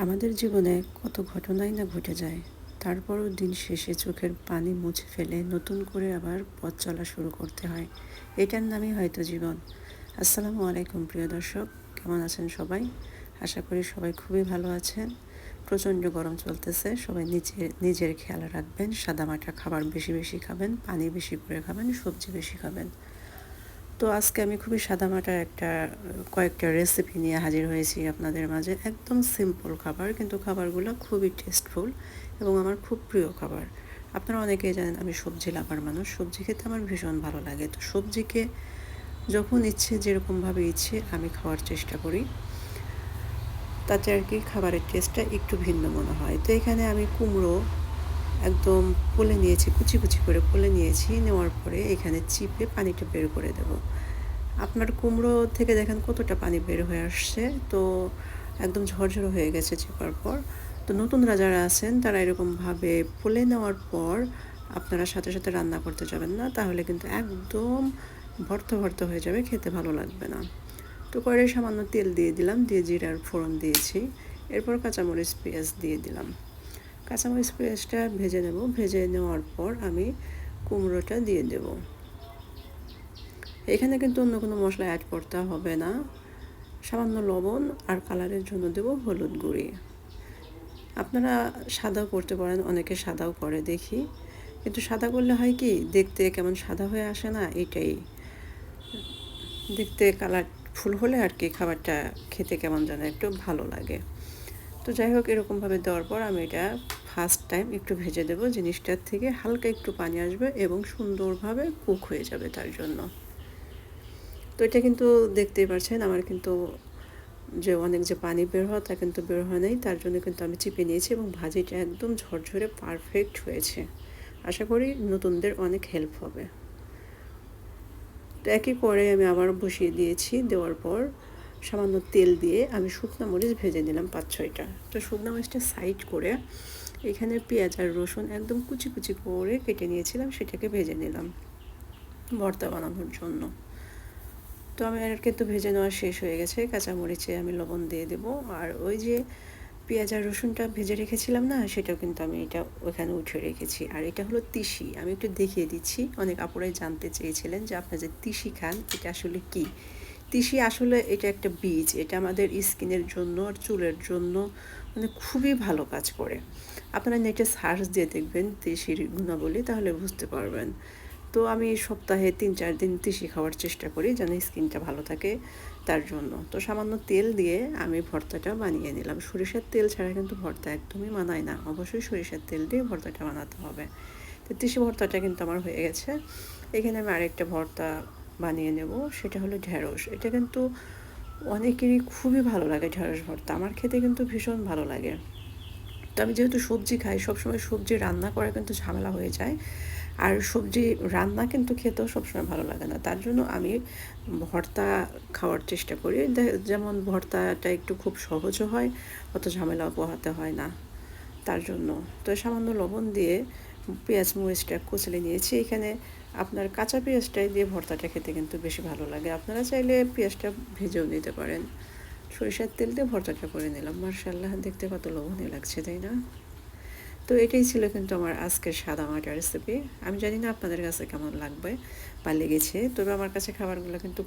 আমাদের জীবনে কত ঘটনাই না ঘটে যায়। তারপরও দিন শেষে চোখের পানি মুছে ফেলে নতুন করে আবার পথ চলা শুরু করতে হয়। এটার নামই হয়তো জীবন। আসসালামু আলাইকুম, প্রিয় দর্শক। কেমন আছেন সবাই? আশা করি সবাই খুবই ভালো আছেন। প্রচণ্ড গরম চলতেছে। সবাই নিজের নিজের খেয়াল রাখবেন। সাদামাটা খাবার বেশি বেশি খাবেন, পানি বেশি করে খাবেন, সবজি বেশি খাবেন। তো আজকে আমি খুবই সাদামাটা একটা কয়েকটা রেসিপি নিয়ে হাজির হয়েছি আপনাদের মাঝে। একদম সিম্পল খাবার, কিন্তু খাবারগুলো খুবই টেস্টফুল এবং আমার খুব প্রিয় খাবার। আপনারা অনেকেই জানেন আমি সবজি লাভার মানুষ। সবজি খেতে আমার ভীষণ ভালো লাগে। তো সবজিকে যখন ইচ্ছে, যেরকমভাবে ইচ্ছে আমি খাওয়ার চেষ্টা করি। তাতে আর কি খাবারের টেস্টটা একটু ভিন্ন মনে হয়। তো এখানে আমি কুমড়ো একদম পলে নিয়েছি, কুচি কুচি করে পলে নিয়েছি। নেওয়ার পরে এখানে চিপে পানিটা বের করে দেব। আপনার কুমড়ো থেকে দেখেন কতটা পানি বের হয়ে আসছে। তো একদম ঝরঝর হয়ে গেছে চেপার পর। তো নতুনরা যারা আছেন, তারা এরকমভাবে পলে নেওয়ার পর আপনারা সাথে সাথে রান্না করতে যাবেন না। তাহলে কিন্তু একদম ভর্ত ভর্ত হয়ে যাবে, খেতে ভালো লাগবে না। তো কড়াই সামান্য তেল দিয়ে দিলাম, দিয়ে জিরার ফোড়ন দিয়েছি। এরপর কাঁচামরিচ, পেঁয়াজ দিয়ে দিলাম। কাঁচামরিচ পেঁয়াজটা ভেজে নেব। ভেজে নেওয়ার পর আমি কুমড়োটা দিয়ে দেব। এখানে কিন্তু অন্য কোনো মশলা অ্যাড করতে হবে না। সামান্য লবণ আর কালারের জন্য দেব হলুদ গুঁড়ি। আপনারা সাদাও করতে পারেন, অনেকে সাদাও করে, দেখি। কিন্তু সাদা করলে হয় কি, দেখতে কেমন সাদা হয়ে আসে না, এটাই। দেখতে কালার ফুল হলে আর কি খাবারটা খেতে কেমন যেন একটু ভালো লাগে। তো যাই হোক, এরকমভাবে দেওয়ার পর আমি এটা ফার্স্ট টাইম একটু ভেজে দেবো জিনিসটার থেকে, হালকা একটু পানি আসবে এবং সুন্দরভাবে কুক হয়ে যাবে তার জন্য। তো এটা কিন্তু দেখতেই পারছেন, আমার কিন্তু যে অনেক যে পানি বের হয় তা কিন্তু বের হয় নাই, তার জন্য কিন্তু আমি চিপে নিয়েছি এবং ভাজিটা একদম ঝরঝরে পারফেক্ট হয়েছে। আশা করি নতুনদের অনেক হেল্প হবে। তো একই পরে আমি আবার বসিয়ে দিয়েছি, দেওয়ার পর সামান্য তেল দিয়ে আমি শুকনো মরিচ ভেজে নিলাম পাঁচ ছয়টা। তো শুকনো মরিচটা সাইড করে এখানে পেঁয়াজ আর রসুন একদম কুচি কুচি করে কেটে নিয়েছিলাম, সেটাকে ভেজে নিলাম ভর্তা বানানোর জন্য। তো আমি আর কিন্তু ভেজে নেওয়া শেষ হয়ে গেছে। কাঁচামরিচে আমি লবণ দিয়ে দেব। আর ওই যে পেঁয়াজ আর রসুনটা ভেজে রেখেছিলাম না, সেটাও কিন্তু আমি এটা ওখানে উঠে রেখেছি। আর এটা হলো তিসি। আমি একটু দেখিয়ে দিচ্ছি। অনেক আপুরাই জানতে চেয়েছিলেন যে আপনার যে তিসি খান, এটা আসলে কী? তিসি আসলে এটা একটা বীজ, এটা আমাদের স্কিনের জন্য আর চুলের জন্য মানে খুবই ভালো কাজ করে। আপনারা নেটে সার্চ দিয়ে দেখবেন তিসির গুণাবলী, তাহলে বুঝতে পারবেন। তো আমি সপ্তাহে তিন চার দিন তিসি খাওয়ার চেষ্টা করি যেন স্কিনটা ভালো থাকে তার জন্য। তো সামান্য তেল দিয়ে আমি ভর্তাটা বানিয়ে নিলাম। সরিষার তেল ছাড়া কিন্তু ভর্তা একদমই মানায় না। অবশ্যই সরিষার তেল দিয়ে ভর্তাটা বানাতে হবে। তো তিসি ভর্তাটা কিন্তু আমার হয়ে গেছে। এখানে আমি আরেকটা ভর্তা বানিয়ে নেব, সেটা হলো ঢ্যাঁড়স এটা কিন্তু অনেকেরই খুবই ভালো লাগে ঢ্যাঁড়স ভর্তা। আমার খেতে কিন্তু ভীষণ ভালো লাগে। তো আমি যেহেতু সবজি খাই, সবসময় সবজি রান্না করা কিন্তু ঝামেলা হয়ে যায়। আর সবজি রান্না কিন্তু খেতেও সবসময় ভালো লাগে না। তার জন্য আমি ভর্তা খাওয়ার চেষ্টা করি। যেমন ভর্তাটা একটু খুব সহজও হয়, অত ঝামেলাও পোহাতে হয় না তার জন্য। তো সামান্য লবণ দিয়ে পেঁয়াজ মরিচটা কুচলে নিয়েছি। এখানে আপনার কাঁচা পেঁয়াজটাই দিয়ে ভর্তাটা খেতে কিন্তু বেশি ভালো লাগে। আপনারা চাইলে পেঁয়াজটা ভেজেও নিতে পারেন। সরিষার তেল দিয়ে ভর্তাটা করে নিলাম। মার্শাল্লাহ দেখতে কত লোভনীয় লাগছে, তাই না? তো এটাই ছিল কিন্তু আমার আজকের সাদা মাটা রেসিপি আমি জানি না আপনাদের কাছে কেমন লাগবে বা লেগেছে, তবে আমার কাছে খাবারগুলো কিন্তু